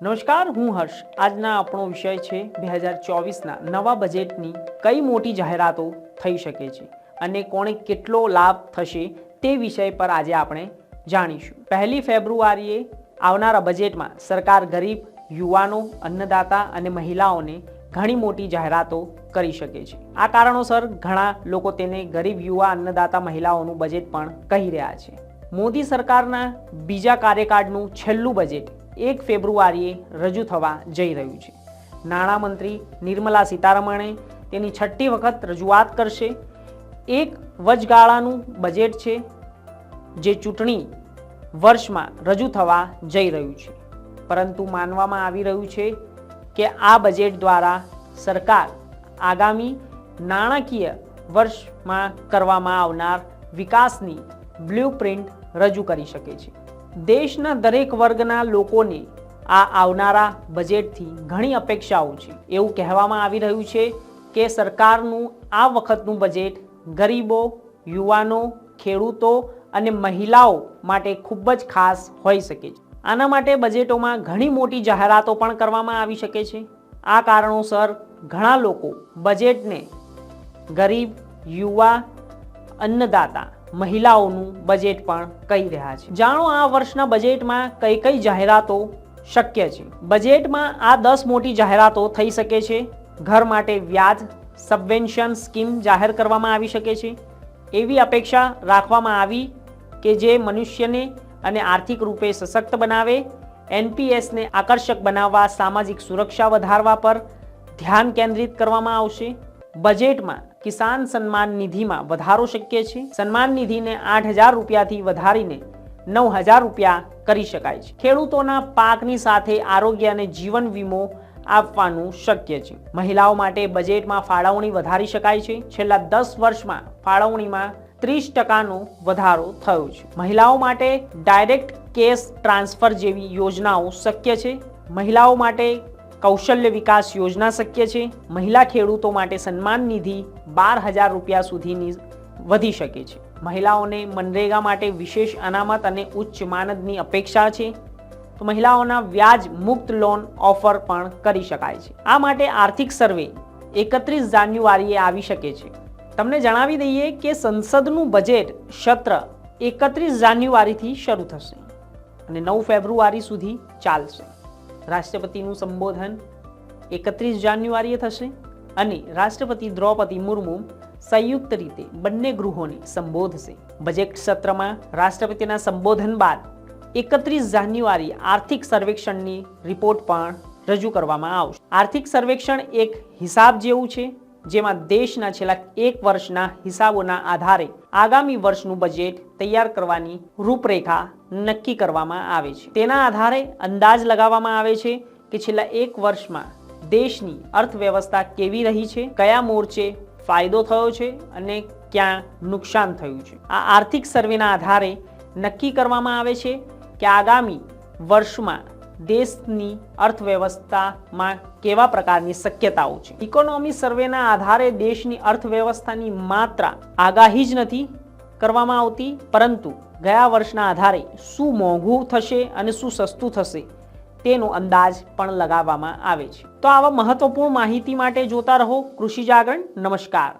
નમસ્કાર, હું હર્ષ. આજના આપણો વિષય છે બે હજાર ચોવીસના નવા બજેટની કઈ મોટી જાહેરાતો થઈ શકે છે અને કોણે કેટલો લાભ થશે તે વિષય પર આજે આપણે જાણીશું. પહેલી ફેબ્રુઆરીએ આવનારા બજેટમાં સરકાર ગરીબ, યુવાનો, અન્નદાતા અને મહિલાઓને ઘણી મોટી જાહેરાતો કરી શકે છે. આ કારણોસર ઘણા લોકો તેને ગરીબ, યુવા, અન્નદાતા, મહિલાઓનું બજેટ પણ કહી રહ્યા છે. મોદી સરકારના બીજા કાર્યકાળનું છેલ્લું બજેટ એક ફેબ્રુઆરીએ રજૂ થવા જઈ રહ્યું છે. નાણામંત્રી નિર્મલા સીતારમણે તેની છઠ્ઠી વખત રજૂઆત કરશે. એક વચગાળાનું બજેટ છે જે ચૂંટણી વર્ષમાં રજૂ થવા જઈ રહ્યું છે. પરંતુ માનવામાં આવી રહ્યું છે કે આ બજેટ દ્વારા સરકાર આગામી નાણાકીય વર્ષમાં કરવામાં આવનાર વિકાસની બ્લુપ્રિન્ટ રજૂ કરી શકે છે. દેશના દરેક વર્ગના લોકોને આ આવનારા બજેટથી ઘણી અપેક્ષાઓ છે. એવું કહેવામાં આવી રહ્યું છે કે સરકારનું આ વખતનું બજેટ ગરીબો, યુવાનો, ખેડૂતો અને મહિલાઓ માટે ખૂબ જ ખાસ હોઈ શકે છે. આના માટે બજેટોમાં ઘણી મોટી જાહેરાતો પણ કરવામાં આવી શકે છે. આ કારણોસર ઘણા લોકો બજેટને ગરીબ, યુવા, અન્નદાતા મહિલાઓનું બજેટ પણ કહી રહ્યા છે. જાણો આ વર્ષના બજેટમાં કઈ કઈ જાહેરાતો શક્ય છે? બજેટમાં આ દસ મોટી જાહેરાતો થઈ શકે છે. ઘર માટે વ્યાજ સબવેન્શન સ્કીમ જાહેર કરવામાં આવી શકે છે. એવી અપેક્ષા રાખવામાં આવી કે જે મનુષ્યને અને આર્થિક રૂપે સશક્ત બનાવે એનપીએસને આકર્ષક બનાવવા, સામાજિક સુરક્ષા વધારવા પર ધ્યાન કેન્દ્રિત કરવામાં આવશે. બજેટમાં કિસાન સન્માન નિધિમાં વધારો શક્ય છે. સન્માન નિધિને આઠ હજાર રૂપિયાથી વધારીને નવ હજાર રૂપિયા કરી શકાય છે. ખેડૂતોના પાકની સાથે આરોગ્ય અને જીવન વીમો આપવાનું શક્ય છે. મહિલાઓ માટે બજેટમાં ફાળવણી વધારી શકાય છે. છેલ્લા દસ વર્ષમાં ફાળવણીમાં ત્રીસ ટકાનો વધારો થયો છે. મહિલાઓ માટે ડાયરેક્ટ કેશ ટ્રાન્સફર જેવી યોજનાઓ શક્ય છે. મહિલાઓ માટે કૌશલ્ય વિકાસ યોજના શક્ય છે? મહિલા ખેડૂતો માટે સન્માન નિધિ બાર હજાર રૂપિયા સુધીની વધી શકે છે. મહિલાઓને મનરેગા માટે વિશેષ અનામત અને ઉચ્ચ માનદની અપેક્ષા છે. તો મહિલાઓના વ્યાજ મુક્ત લોન ઓફર પણ કરી શકાય છે. આ માટે આર્થિક સર્વે એકત્રીસ જાન્યુઆરીએ આવી શકે છે. તમને જણાવી દઈએ કે સંસદનું બજેટ સત્ર એકત્રીસ જાન્યુઆરીથી શરૂ થશે અને નવ ફેબ્રુઆરી સુધી ચાલશે. રાષ્ટ્રપતિનું સંબોધન એકત્રીસ જાન્યુઆરીએ થશે અને રાષ્ટ્રપતિ દ્રૌપદી મુર્મુ સંયુક્ત રીતે બંને ગૃહોને સંબોધશે. બજેટ સત્રમાં રાષ્ટ્રપતિના સંબોધન બાદ એકત્રીસ જાન્યુઆરી આર્થિક સર્વેક્ષણની રિપોર્ટ પણ રજૂ કરવામાં આવશે. આર્થિક સર્વેક્ષણ એક હિસાબ જેવું છે. જેમાં દેશના છેલ્લા એક વર્ષના હિસાબોના આધારે આગામી વર્ષનું બજેટ તૈયાર કરવાની રૂપરેખા નક્કી કરવામાં આવે છે. તેના આધારે અંદાજ લગાવવામાં આવે છે કે છેલ્લા એક વર્ષમાં દેશની અર્થવ્યવસ્થા કેવી રહી છે, કયા મોરચે ફાયદો થયો છે અને ક્યાં નુકસાન થયું છે. આ આર્થિક સર્વેના આધારે નક્કી કરવામાં આવે છે કે આગામી વર્ષમાં દેશની અર્થવ્યવસ્થામાં કેવા પ્રકારની શક્યતાઓ છે? ઇકોનોમી સર્વેના આધારે દેશની અર્થવ્યવસ્થાની માત્રા આગાહી જ નથી કરવામાં આવતી, પરંતુ ગયા વર્ષના આધારે શું મોંઘું થશે અને શું સસ્તું થશે તેનો અંદાજ પણ લગાવવામાં આવે છે. તો આવા મહત્વપૂર્ણ માહિતી માટે જોતા રહો કૃષિ જાગરણ. નમસ્કાર.